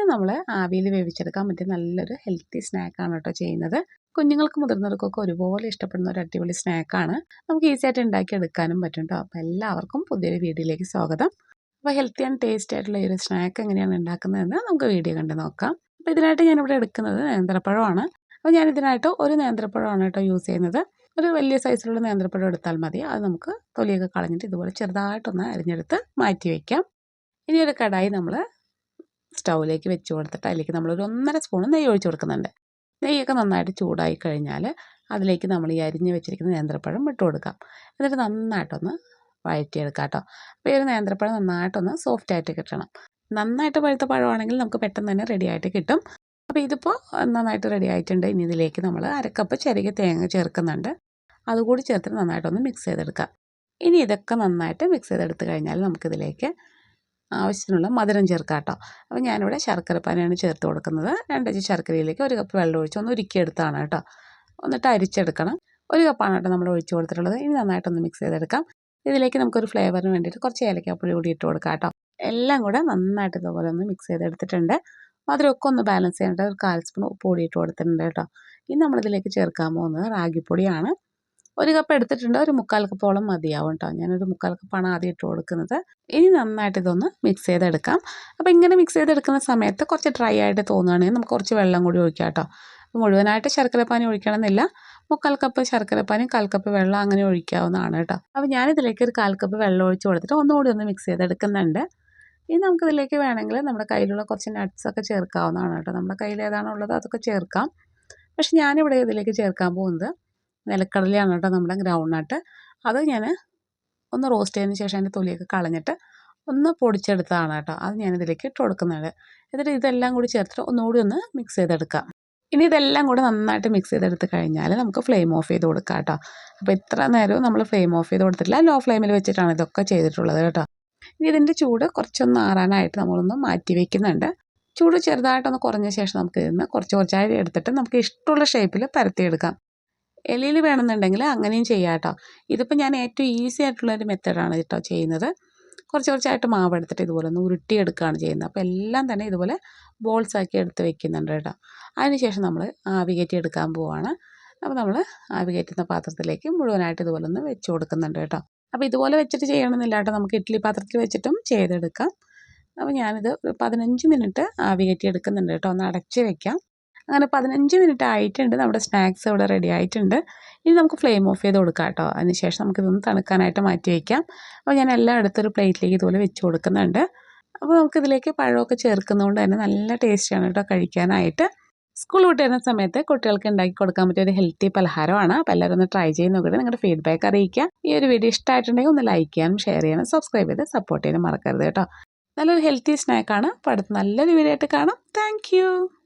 ഇത് നമ്മൾ ആവിയിൽ വേവിച്ചെടുക്കാൻ പറ്റിയ നല്ലൊരു ഹെൽത്തി സ്നാക്കാണ് കേട്ടോ ചെയ്യുന്നത്. കുഞ്ഞുങ്ങൾക്ക് മുതിർന്നവർക്കൊക്കെ ഒരുപോലെ ഇഷ്ടപ്പെടുന്ന ഒരു അടിപൊളി സ്നാക്കാണ് നമുക്ക് ഈസി ആയിട്ട് ഉണ്ടാക്കി എടുക്കാനും പറ്റും കേട്ടോ അപ്പോൾ എല്ലാവർക്കും പുതിയൊരു വീഡിയോയിലേക്ക് സ്വാഗതം. അപ്പോൾ ഹെൽത്തി ആൻഡ് ടേസ്റ്റി ആയിട്ടുള്ള ഈ ഒരു സ്നാക്ക് എങ്ങനെയാണ് ഉണ്ടാക്കുന്നതെന്ന് നമുക്ക് വീഡിയോ കണ്ട് നോക്കാം. അപ്പോൾ ഇതിനായിട്ട് ഞാനിവിടെ എടുക്കുന്നത് നേന്ത്രപ്പഴമാണ്. അപ്പോൾ ഞാൻ ഇതിനായിട്ട് ഒരു നേന്ത്രപ്പഴമാണ് കേട്ടോ യൂസ് ചെയ്യുന്നത്. ഒരു വലിയ സൈസിലുള്ള നേന്ത്രപ്പഴം എടുത്താൽ മതി. അത് നമുക്ക് തൊലിയൊക്കെ കളഞ്ഞിട്ട് ഇതുപോലെ ചെറുതായിട്ടൊന്ന് അരിഞ്ഞെടുത്ത് മാറ്റി വയ്ക്കാം ഇനി ഒരു കടായി നമ്മൾ സ്റ്റൗവിലേക്ക് വെച്ച് കൊടുത്തിട്ട് അതിലേക്ക് നമ്മളൊരു ഒന്നര സ്പൂൺ നെയ്യ് ഒഴിച്ച് കൊടുക്കുന്നുണ്ട്. നെയ്യൊക്കെ നന്നായിട്ട് ചൂടായി കഴിഞ്ഞാൽ അതിലേക്ക് നമ്മൾ ഈ അരിഞ്ഞ് വെച്ചിരിക്കുന്ന നേന്ത്രപ്പഴം ഇട്ട് കൊടുക്കാം. എന്നിട്ട് നന്നായിട്ടൊന്ന് വഴറ്റിയെടുക്കാം കേട്ടോ. അപ്പോൾ ഈ ഒരു നേന്ത്രപ്പഴം നന്നായിട്ടൊന്ന് സോഫ്റ്റ് ആയിട്ട് കിട്ടണം. നന്നായിട്ട് പഴുത്ത പഴമാണെങ്കിൽ നമുക്ക് പെട്ടെന്ന് തന്നെ റെഡി ആയിട്ട് കിട്ടും. അപ്പോൾ ഇതിപ്പോൾ നന്നായിട്ട് റെഡി ആയിട്ടുണ്ട്. ഇനി ഇതിലേക്ക് നമ്മൾ അരക്കപ്പ് ചെറിയ തേങ്ങ ചേർക്കുന്നുണ്ട്. അതുകൂടി ചേർത്തിട്ട് നന്നായിട്ടൊന്ന് മിക്സ് ചെയ്തെടുക്കാം. ഇനി ഇതൊക്കെ നന്നായിട്ട് മിക്സ് ചെയ്തെടുത്ത് കഴിഞ്ഞാൽ നമുക്കിതിലേക്ക് ആവശ്യത്തിനുള്ള മധുരം ചേർക്കാം കേട്ടോ അപ്പോൾ ഞാനിവിടെ ശർക്കരപ്പാനിയാണ് ചേർത്ത് കൊടുക്കുന്നത്. രണ്ട് രണ്ടഞ്ച് ശർക്കരയിലേക്ക് ഒരു കപ്പ് വെള്ളം ഒഴിച്ച് ഒന്ന് ഉരുക്കിയെടുത്താണ് കേട്ടോ. എന്നിട്ട് അരിച്ചെടുക്കണം. ഒരു കപ്പാണ് കേട്ടോ നമ്മൾ ഒഴിച്ച് കൊടുത്തിട്ടുള്ളത്. ഇനി നന്നായിട്ടൊന്ന് മിക്സ് ചെയ്തെടുക്കാം. ഇതിലേക്ക് നമുക്കൊരു ഫ്ലേവറിന് വേണ്ടിയിട്ട് കുറച്ച് ഏലക്കാപ്പൊടി കൂടി ഇട്ട് കൊടുക്കാം കേട്ടോ. എല്ലാം കൂടെ നന്നായിട്ട് ഇതുപോലെ ഒന്ന് മിക്സ് ചെയ്തെടുത്തിട്ടുണ്ട്. മധുരമൊക്കെ ഒന്ന് ബാലൻസ് ചെയ്യാനായിട്ട് ഒരു കാൽ സ്പൂൺ ഉപ്പ് കൂടി ഇട്ട് കൊടുത്തിട്ടുണ്ട് കേട്ടോ. ഇനി നമ്മളിതിലേക്ക് ചേർക്കാൻ പോകുന്നത് റാഗിപ്പൊടിയാണ്. ഒരു കപ്പ് എടുത്തിട്ടുണ്ട്. ഒരു മുക്കാൽ കപ്പോളം മതിയാവും കേട്ടോ ഞാനൊരു മുക്കാൽ കപ്പാണ് ആദ്യം ഇട്ട് കൊടുക്കുന്നത്. ഇനി നന്നായിട്ട് ഇതൊന്ന് മിക്സ് ചെയ്തെടുക്കാം. അപ്പോൾ ഇങ്ങനെ മിക്സ് ചെയ്തെടുക്കുന്ന സമയത്ത് കുറച്ച് ഡ്രൈ ആയിട്ട് തോന്നുകയാണെങ്കിൽ നമുക്ക് കുറച്ച് വെള്ളം കൂടി ഒഴിക്കാം കേട്ടോ മുഴുവനായിട്ട് ശർക്കരപ്പാനി ഒഴിക്കണമെന്നില്ല. മുക്കാൽ കപ്പ് ശർക്കരപ്പാനി കാൽ കപ്പ് വെള്ളം അങ്ങനെ ഒഴിക്കാവുന്നതാണ് കേട്ടോ അപ്പോൾ ഞാനിതിലേക്ക് ഒരു കാൽ കപ്പ് വെള്ളം ഒഴിച്ച് കൊടുത്തിട്ട് ഒന്നുകൂടി ഒന്ന് മിക്സ് ചെയ്തെടുക്കുന്നുണ്ട്. ഇനി നമുക്കിതിലേക്ക് വേണമെങ്കിൽ നമ്മുടെ കയ്യിലുള്ള കുറച്ച് നട്ട്സൊക്കെ ചേർക്കാവുന്നതാണ് കേട്ടോ നമ്മുടെ കയ്യിൽ ഏതാണോ ഉള്ളത് അതൊക്കെ ചേർക്കാം. പക്ഷെ ഞാനിവിടെ ഇതിലേക്ക് ചേർക്കാൻ പോകുന്നത് നിലക്കടലയാണ് കേട്ടോ നമ്മുടെ ഗ്രൗണ്ട് നട്ട് അത് ഞാൻ ഒന്ന് റോസ്റ്റ് ചെയ്തതിന് ശേഷം അതിന്റെ തൊലിയൊക്കെ കളഞ്ഞിട്ട് ഒന്ന് പൊടിച്ചെടുത്തതാണ് കേട്ടോ. അത് ഞാനിതിലേക്ക് ഇട്ട് കൊടുക്കുന്നത് എന്നിട്ട് ഇതെല്ലാം കൂടി ചേർത്തിട്ട് ഒന്നുകൂടി ഒന്ന് മിക്സ് ചെയ്തെടുക്കാം. ഇനി ഇതെല്ലാം കൂടി നന്നായിട്ട് മിക്സ് ചെയ്തെടുത്ത് കഴിഞ്ഞാൽ നമുക്ക് ഫ്ലെയിം ഓഫ് ചെയ്ത് കൊടുക്കാം കേട്ടോ. അപ്പോൾ ഇത്ര നേരവും നമ്മൾ ഫ്ലെയിം ഓഫ് ചെയ്ത് കൊടുത്തിട്ടില്ല. ലോ ഫ്ലെയിമിൽ വെച്ചിട്ടാണ് ഇതൊക്കെ ചെയ്തിട്ടുള്ളത് കേട്ടോ. ഇനി ഇതിന്റെ ചൂട് കുറച്ചൊന്ന് ആറാനായിട്ട് നമ്മളൊന്ന് മാറ്റി വയ്ക്കുന്നുണ്ട് ചൂട് ചെറുതായിട്ടൊന്ന് കുറഞ്ഞ ശേഷം നമുക്ക് ഇതിന് കുറച്ച് കുറച്ചായി എടുത്തിട്ട് നമുക്ക് ഇഷ്ടമുള്ള ഷേപ്പിൽ പരത്തിയെടുക്കാം. ഇലയിൽ വേണമെന്നുണ്ടെങ്കിൽ അങ്ങനെയും ചെയ്യാം കേട്ടോ. ഇതിപ്പോൾ ഞാൻ ഏറ്റവും ഈസി ആയിട്ടുള്ളൊരു മെത്തേഡാണ് കേട്ടോ ചെയ്യുന്നത്. കുറച്ച് കുറച്ചായിട്ട് മാവ് എടുത്തിട്ട് ഇതുപോലെ ഒന്ന് ഉരുട്ടിയെടുക്കുകയാണ് ചെയ്യുന്നത്. അപ്പോൾ എല്ലാം തന്നെ ഇതുപോലെ ബോൾസ് ആക്കി എടുത്ത് വെക്കുന്നുണ്ട് കേട്ടോ. അതിനുശേഷം നമ്മൾ ആവി കയറ്റി എടുക്കാൻ പോവുകയാണ് അപ്പോൾ നമ്മൾ ആവി കയറ്റുന്ന പാത്രത്തിലേക്ക് മുഴുവനായിട്ട് ഇതുപോലെ ഒന്ന് വെച്ച് കൊടുക്കുന്നുണ്ട് കേട്ടോ. അപ്പോൾ ഇതുപോലെ വെച്ചിട്ട് ചെയ്യണമെന്നില്ല കേട്ടോ. നമുക്ക് ഇഡ്ഡലി പാത്രത്തിൽ വെച്ചിട്ടും ചെയ്തെടുക്കാം. അപ്പോൾ ഞാനിത് പതിനഞ്ച് മിനിറ്റ് ആവി കയറ്റി എടുക്കുന്നുണ്ട് കേട്ടോ. ഒന്ന് അടച്ച് വെക്കാം. അങ്ങനെ പതിനഞ്ച് മിനിറ്റ് ആയിട്ടുണ്ട്. നമ്മുടെ സ്നാക്സ് ഇവിടെ റെഡി ആയിട്ടുണ്ട്. ഇനി നമുക്ക് ഫ്ലെയിം ഓഫ് ചെയ്ത് കൊടുക്കാം കേട്ടോ. അതിനുശേഷം നമുക്കിതൊന്ന് തണുക്കാനായിട്ട് മാറ്റി വയ്ക്കാം അപ്പോൾ ഞാൻ എല്ലാം അടുത്തൊരു പ്ലേറ്റിലേക്ക് ഇതുപോലെ വെച്ച് കൊടുക്കുന്നുണ്ട്. അപ്പോൾ നമുക്കിതിലേക്ക് പഴമൊക്കെ ചേർക്കുന്നതുകൊണ്ട് തന്നെ നല്ല ടേസ്റ്റിയാണ് കേട്ടോ കഴിക്കാനായിട്ട്. സ്കൂൾ വിട്ട് വരുന്ന സമയത്ത് കുട്ടികൾക്ക് ഉണ്ടാക്കി കൊടുക്കാൻ പറ്റിയ ഒരു ഹെൽത്തി പലഹാരമാണ്. അപ്പോൾ എല്ലാവരും ഒന്ന് ട്രൈ ചെയ്ത് നോക്കിയിട്ട് നിങ്ങളുടെ ഫീഡ്ബാക്ക് അറിയിക്കുക ഈ ഒരു വീഡിയോ ഇഷ്ടമായിട്ടുണ്ടെങ്കിൽ ഒന്ന് ലൈക്ക് ചെയ്യാനും ഷെയർ ചെയ്യാനും സബ്സ്ക്രൈബ് ചെയ്ത് സപ്പോർട്ട് ചെയ്യാനും മറക്കരുത് കേട്ടോ. നല്ലൊരു ഹെൽത്തി സ്നാക്കാണ് അപ്പോൾ അടുത്ത് നല്ലൊരു വീഡിയോ ആയിട്ട് കാണാം. താങ്ക്